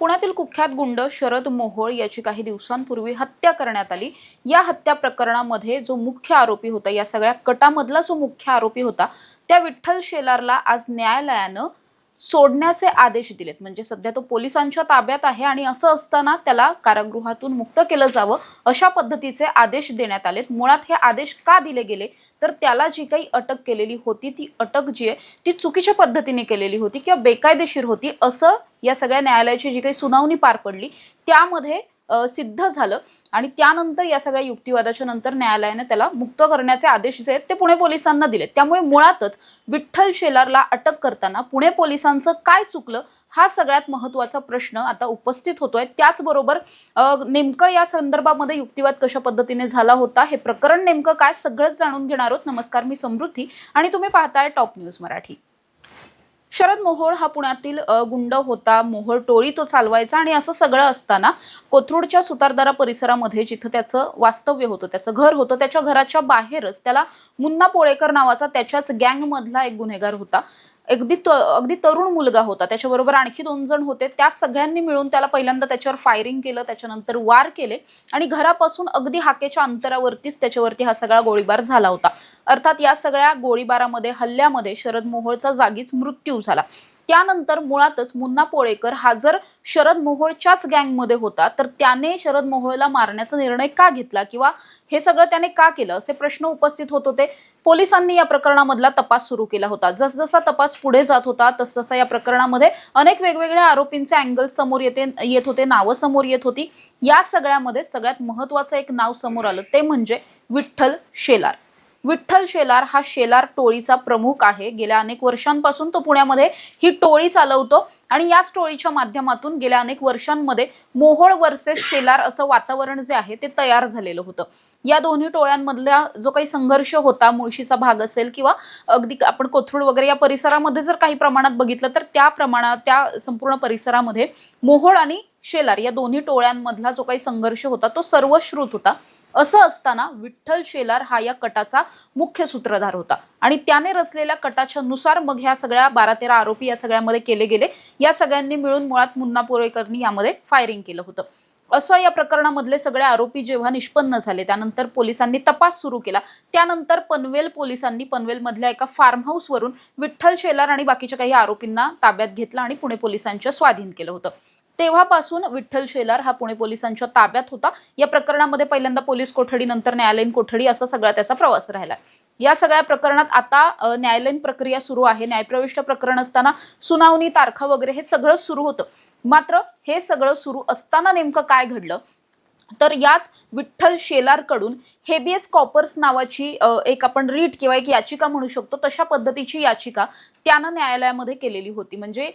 पुण्यातील कुख्यात गुंड शरद मोहोळ याची काही दिवसांपूर्वी हत्या करण्यात आली. या हत्या प्रकरणामध्ये जो मुख्य आरोपी होता या सगळ्या कटामधला जो मुख्य आरोपी होता त्या विठ्ठल शेलारला आज न्यायालयानं सोडण्याचे आदेश दिलेत. म्हणजे सध्या तो पोलिसांच्या ताब्यात आहे आणि असं असताना त्याला कारागृहातून मुक्त केलं जावं अशा पद्धतीचे आदेश देण्यात आलेत. मुळात हे आदेश का दिले गेले? तर त्याला जी काही अटक केलेली होती ती अटक जी आहे ती चुकीच्या पद्धतीने केलेली होती किंवा बेकायदेशीर होती असं या सगळ्या न्यायालयाची जी काही सुनावणी पार पडली त्यामध्ये सिद्ध झालं. आणि त्यानंतर या सगळ्या युक्तिवादाच्या नंतर न्यायालयाने त्याला मुक्त करण्याचे आदेश जे आहेत ते पुणे पोलिसांना दिले. त्यामुळे मुळातच विठ्ठल शेलारला अटक करताना पुणे पोलिसांचं काय चुकलं हा सगळ्यात महत्त्वाचा प्रश्न आता उपस्थित होतोय. त्याचबरोबर नेमकं या संदर्भामध्ये युक्तिवाद कशा पद्धतीने झाला होता हे प्रकरण नेमकं काय सगळंच जाणून घेणार आहोत. नमस्कार मी समृद्धी आणि तुम्ही पाहताय टॉप न्यूज मराठी. शरद मोहोळ हा पुण्यातील गुंड होता. मोहोळ टोळी तो चालवायचा आणि असं सगळं असताना कोथरूडच्या सुतारदारा परिसरामध्ये जिथं त्याचं वास्तव्य होतं त्याचं घर होतं त्याच्या घराच्या बाहेरच त्याला मुन्ना पोळेकर नावाचा त्याच्याच गँगमधला एक गुन्हेगार होता. अगदी अगदी तरुण मुलगा होता. त्याच्याबरोबर आणखी दोन जण होते. त्या सगळ्यांनी मिळून त्याला पहिल्यांदा त्याच्यावर फायरिंग केलं त्याच्यानंतर वार केले आणि घरापासून अगदी हाकेच्या अंतरावरतीच त्याच्यावरती हा सगळा गोळीबार झाला होता. अर्थात या सगळ्या गोळीबारामध्ये हल्ल्यामध्ये शरद मोहोळचा जागीच मृत्यू झाला. त्यानंतर मुळातच मुन्ना पोळेकर हा जर शरद मोहोळच्याच गँगमध्ये होता तर त्याने शरद मोहोळला मारण्याचा निर्णय का घेतला? किंवा हे सगळं त्याने का केलं? असे प्रश्न उपस्थित होत होते. पोलिसांनी या प्रकरणामधला तपास सुरू केला होता. जसजसा तपास पुढे जात होता तसतसा या प्रकरणामध्ये अनेक वेगवेगळ्या आरोपींचे अँगल समोर येते येत होते नावं समोर येत होती. या सगळ्यामध्ये सगळ्यात महत्वाचं एक नाव समोर आलं ते म्हणजे विठ्ठल शेलार. विठ्ठल शेलार हा शेलार टोळीचा प्रमुख आहे. गेल्या अनेक वर्षांपासून तो पुण्यामध्ये ही टोळी चालवतो आणि याच टोळीच्या माध्यमातून गेल्या अनेक वर्षांमध्ये मोहोळ वर्सेस शेलार असं वातावरण जे आहे ते तयार झालेलं होतं. या दोन्ही टोळ्यांमधला जो काही संघर्ष होता मुळशीचा भाग असेल किंवा अगदी आपण कोथरूड वगैरे या परिसरामध्ये जर काही प्रमाणात बघितलं तर त्या प्रमाणात त्या संपूर्ण परिसरामध्ये मोहोळ आणि शेलार या दोन्ही टोळ्यांमधला जो काही संघर्ष होता तो सर्वश्रुत होता. असं असताना विठ्ठल शेलार हा या कटाचा मुख्य सूत्रधार होता. आणि त्याने रचलेल्या कटाच्या नुसार मग ह्या सगळ्या बारा तेरा आरोपी या सगळ्यामध्ये केले गेले. या सगळ्यांनी मिळून मुळात मुन्ना पोरेकरनी यामध्ये फायरिंग केलं होतं. असं या प्रकरणामधले सगळे आरोपी जेव्हा निष्पन्न झाले त्यानंतर पोलिसांनी तपास सुरू केला. त्यानंतर पनवेल पोलिसांनी पनवेलमधल्या एका फार्म हाऊसवरून विठ्ठल शेलार आणि बाकीच्या काही आरोपींना ताब्यात घेतलं आणि पुणे पोलिसांच्या स्वाधीन केलं होतं. तेव्हापासून विठ्ठल शेलार हा पुणे पोलिसांच्या ताब्यात होता. या प्रकरणामध्ये पहिल्यांदा पोलीस कोठडी नंतर न्यायालयीन कोठडी असा सगळा त्याचा प्रवास राहिला. या सगळ्या प्रकरणात आता न्यायालयीन प्रक्रिया सुरू आहे. न्यायप्रविष्ट प्रकरण असताना सुनावणी तारखा वगैरे हे सगळं सुरू होतं. मात्र हे सगळं सुरू असताना नेमकं काय घडलं? तर याच विठ्ठल शेलारकडून हेबियस कॉपर्स नावाची एक आपण रीट किंवा एक याचिका म्हणू शकतो तशा पद्धतीची याचिका त्यानं न्यायालयामध्ये केलेली होती. म्हणजे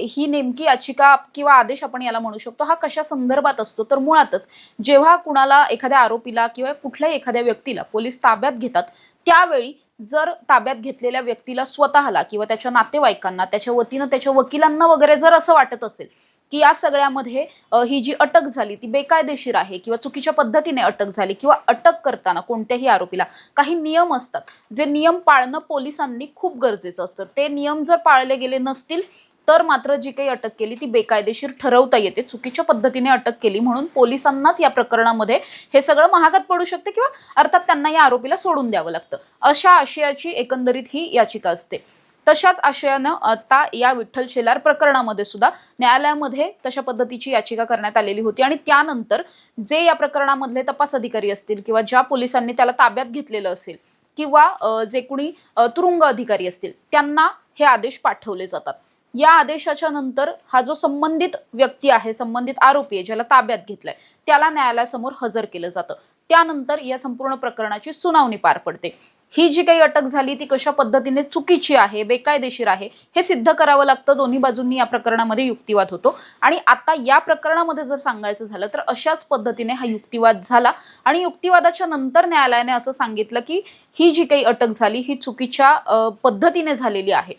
ही नेमकी याचिका किंवा आदेश आपण याला म्हणू शकतो हा कशा संदर्भात असतो? तर मुळातच जेव्हा कुणाला एखाद्या आरोपीला किंवा कुठल्याही एखाद्या व्यक्तीला पोलीस ताब्यात घेतात त्यावेळी जर ताब्यात घेतलेल्या व्यक्तीला स्वतःला किंवा त्याच्या नातेवाईकांना त्याच्या वतीनं त्याच्या वकिलांना वगैरे जर असं वाटत असेल की या सगळ्यामध्ये ही जी अटक झाली ती बेकायदेशीर आहे किंवा चुकीच्या पद्धतीने अटक झाली किंवा अटक करताना कोणत्याही आरोपीला काही नियम असतात. जे नियम पाळणं पोलिसांनी खूप गरजेचं असतं. ते नियम जर पाळले गेले नसतील तर मात्र जी काही अटक केली ती बेकायदेशीर ठरवता येते. चुकीच्या पद्धतीने अटक केली म्हणून पोलिसांनाच या प्रकरणामध्ये हे सगळं महागात पडू शकते किंवा अर्थात त्यांना या आरोपीला सोडून द्यावं लागतं. अशा आशयाची एकंदरीत ही याचिका असते. तशाच आशयानं आता या विठ्ठल शेलार प्रकरणामध्ये सुद्धा न्यायालयामध्ये तशा पद्धतीची याचिका करण्यात आलेली होती आणि त्यानंतर जे या प्रकरणामधले तपास अधिकारी असतील किंवा ज्या पोलिसांनी त्याला ताब्यात घेतलेलं असेल किंवा जे कुणी तुरुंग अधिकारी असतील त्यांना हे आदेश पाठवले जातात. या आदेशाच्या नंतर हा जो संबंधित व्यक्ती आहे संबंधित आरोपी आहे ज्याला ताब्यात घेतलाय त्याला न्यायालयासमोर हजर केलं जातं. त्यानंतर या संपूर्ण प्रकरणाची सुनावणी पार पडते. ही जी काही अटक झाली ती कशा पद्धतीने चुकीची आहे बेकायदेशीर आहे हे सिद्ध करावं लागतं. दोन्ही बाजूंनी या प्रकरणामध्ये युक्तिवाद होतो. आणि आता या प्रकरणामध्ये जर सांगायचं झालं तर अशाच पद्धतीने हा युक्तिवाद झाला. आणि युक्तिवादाच्या नंतर न्यायालयाने असं सांगितलं की ही जी काही अटक झाली ही चुकीच्या पद्धतीने झालेली आहे.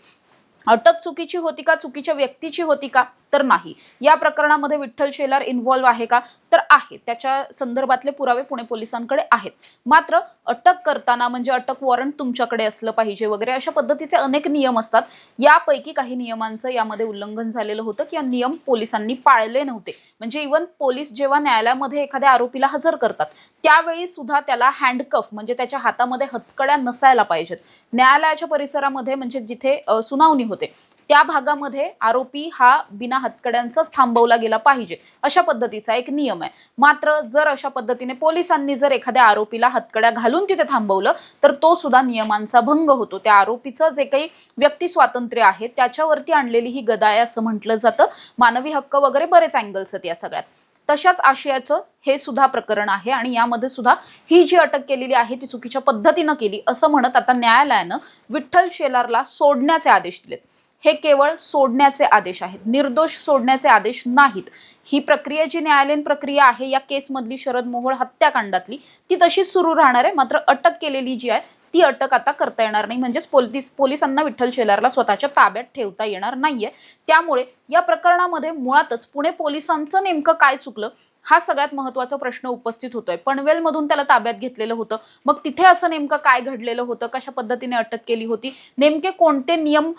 अटक चुकीची होती का? चुकीच्या व्यक्तीची होती का? तर नाही. या प्रकरणामध्ये विठ्ठल शेलार इन्व्हॉल्व्ह आहे का? तर आहे. त्याच्या संदर्भातले पुरावे पुणे पोलिसांकडे आहेत. मात्र अटक करताना म्हणजे अटक वॉरंट तुमच्याकडे असलं पाहिजे वगैरे अशा पद्धतीचे अनेक नियम असतात. यापैकी काही नियमांचं यामध्ये उल्लंघन झालेलं होतं की नियम पोलिसांनी पाळले नव्हते. म्हणजे इवन पोलीस जेव्हा न्यायालयामध्ये एखाद्या आरोपीला हजर करतात त्यावेळी सुद्धा त्याला हँडकफ म्हणजे त्याच्या हातामध्ये हतकड्या नसायला पाहिजेत. न्यायालयाच्या परिसरामध्ये म्हणजे जिथे सुनावणी होते त्या भागामध्ये आरोपी हा बिना हातकड्यांचाच थांबवला गेला पाहिजे. अशा पद्धतीचा एक नियम आहे. मात्र जर अशा पद्धतीने पोलिसांनी जर एखाद्या आरोपीला हतकड्या घालून तिथे थांबवलं तर तो सुद्धा नियमांचा भंग होतो. त्या आरोपीचं जे काही व्यक्ती स्वातंत्र्य आहे त्याच्यावरती आणलेली ही गदा आहे असं म्हटलं जातं. मानवी हक्क वगैरे बरेच अँगल्स आहेत या सगळ्यात. तशाच आशयाचं हे सुद्धा प्रकरण आहे आणि यामध्ये सुद्धा ही जी अटक केलेली आहे ती चुकीच्या पद्धतीनं केली असं म्हणत आता न्यायालयानं विठ्ठल शेलारला सोडण्याचे आदेश दिलेत. हे केवळ सोडण्याचे आदेश आहेत. निर्दोष सोडण्याचे आदेश नाहीत. ही प्रक्रिया जी न्यायालयीन प्रक्रिया आहे या केसमधली शरद मोहोळ हत्याकांडातली ती तशीच सुरू राहणार आहे. मात्र अटक केलेली जी आहे ती अटक आता करता येणार नाही. म्हणजेच पोलीस पोलिसांना विठ्ठल शेलारला स्वतःच्या ताब्यात ठेवता येणार नाहीये. त्यामुळे या प्रकरणामध्ये मुळातच पुणे पोलिसांचं नेमकं काय चुकलं हा सगळ्यात महत्त्वाचा प्रश्न उपस्थित होतोय. पनवेलमधून त्याला ताब्यात घेतलेलं होतं. मग तिथे असं नेमकं काय घडलेलं होतं? कशा पद्धतीने अटक केली होती? नेमके कोणते नियम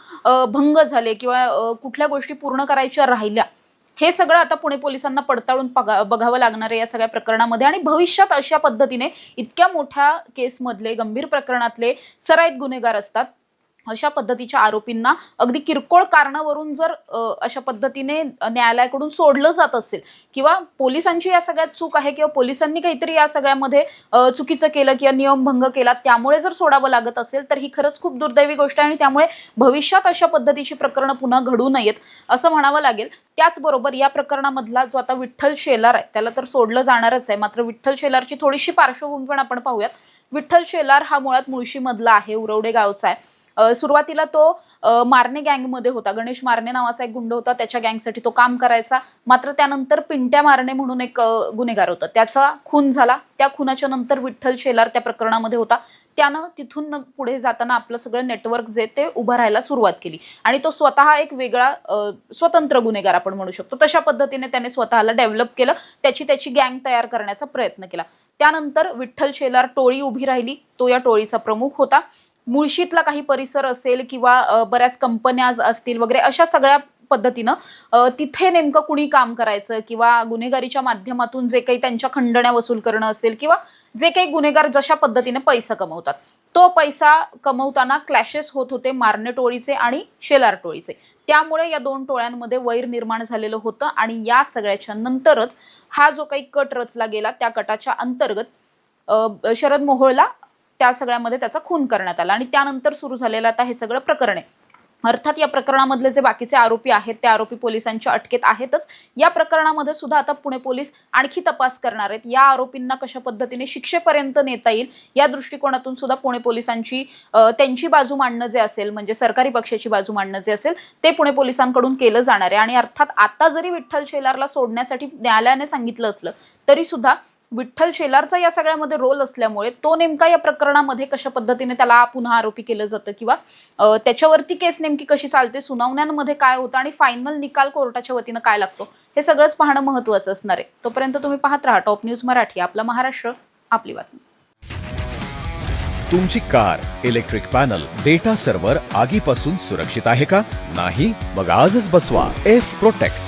भंग झाले किंवा कुठल्या गोष्टी पूर्ण करायच्या राहिल्या? हे सगळं आता पुणे पोलिसांना पडताळून पगा- बघावं लागणार आहे या सगळ्या प्रकरणामध्ये. आणि भविष्यात अशा पद्धतीने इतक्या मोठ्या केसमधले गंभीर प्रकरणातले सराईत गुन्हेगार असतात. अशा पद्धतीच्या आरोपींना अगदी किरकोळ कारणावरून जर अशा पद्धतीने न्यायालयाकडून सोडलं जात असेल किंवा पोलिसांची या सगळ्यात चूक आहे किंवा पोलिसांनी काहीतरी या सगळ्यामध्ये चुकीचं केलं किंवा नियमभंग केला त्यामुळे जर सोडावं लागत असेल तर ही खरंच खूप दुर्दैवी गोष्ट आहे आणि त्यामुळे भविष्यात अशा पद्धतीची प्रकरणं पुन्हा घडू नयेत असं म्हणावं लागेल. त्याचबरोबर या प्रकरणामधला जो आता विठ्ठल शेलार आहे त्याला तर सोडलं जाणारच आहे मात्र विठ्ठल शेलारची थोडीशी पार्श्वभूमी पण आपण पाहूयात. विठ्ठल शेलार हा मुळात मुळशीमधला आहे उरवडे गावचा आहे. सुरुवातीला तो मारणे गँगमध्ये होता. गणेश मारणे नावाचा एक गुंड होता. त्याच्या गँगसाठी तो काम करायचा. मात्र त्यानंतर पिंट्या मारणे म्हणून एक गुन्हेगार होता. त्याचा खून झाला. त्या खुनाच्या नंतर विठ्ठल शेलार त्या प्रकरणामध्ये होता. त्यानं तिथून पुढे जाताना आपलं सगळं नेटवर्क जे ते उभं राहायला सुरुवात केली. आणि तो स्वतः एक वेगळा स्वतंत्र गुन्हेगार आपण म्हणू शकतो. तशा पद्धतीने त्याने स्वतःला डेव्हलप केलं. त्याची त्याची गँग तयार करण्याचा प्रयत्न केला. त्यानंतर विठ्ठल शेलार टोळी उभी राहिली. तो या टोळीचा प्रमुख होता. मुळशीतला काही परिसर असेल किंवा बऱ्याच कंपन्या असतील वगैरे अशा सगळ्या पद्धतीनं तिथे नेमकं कुणी काम करायचं किंवा गुन्हेगारीच्या माध्यमातून जे काही त्यांच्या खंडण्या वसूल करणं असेल किंवा जे काही गुन्हेगार जशा पद्धतीने पैसा कमवतात. तो पैसा कमवताना क्लॅशेस होत होते मारणे टोळीचे आणि शेलार टोळीचे. त्यामुळे या दोन टोळ्यांमध्ये वैर निर्माण झालेलं होतं आणि या सगळ्याच्या नंतरच हा जो काही कट रचला गेला त्या कटाच्या अंतर्गत शरद मोहोळला त्या सगळ्यामध्ये त्याचा खून करण्यात आला. आणि त्यानंतर सुरू झालेलं आता हे सगळं प्रकरण आहे. अर्थात या प्रकरणामधले जे बाकीचे आरोपी आहेत ते आरोपी पोलिसांच्या अटकेत आहेतच. या प्रकरणामध्ये सुद्धा आता पुणे पोलीस आणखी तपास करणार आहेत. या आरोपींना कशा पद्धतीने शिक्षेपर्यंत नेता येईल या दृष्टिकोनातून सुद्धा पुणे पोलिसांची त्यांची बाजू मांडणं जे असेल म्हणजे सरकारी पक्षाची बाजू मांडणं जे असेल ते पुणे पोलिसांकडून केलं जाणार आहे. आणि अर्थात आता जरी विठ्ठल शेलारला सोडण्यासाठी न्यायालयाने सांगितलं असलं तरी सुद्धा विठ्ठल शेलारचा या सगळ्यामध्ये रोल असल्यामुळे तो नेमका या प्रकरणामध्ये कशा पद्धतीने त्याला पुन्हा आरोपी केलं जातं किंवा त्याच्यावरती केस नेमकी कशी चालते सुनावण्यांमध्ये काय होतं आणि फायनल निकाल कोर्टाच्या वतीनं काय लागतो हे सगळंच पाहणं महत्त्वाचं असणार आहे. तोपर्यंत तुम्ही पाहत राहा टॉप न्यूज मराठी आपला महाराष्ट्र आपली बातमी. तुमची car electric panel data server आगीपासून सुरक्षित आहे का? नाही मग आजच बसवा. F protect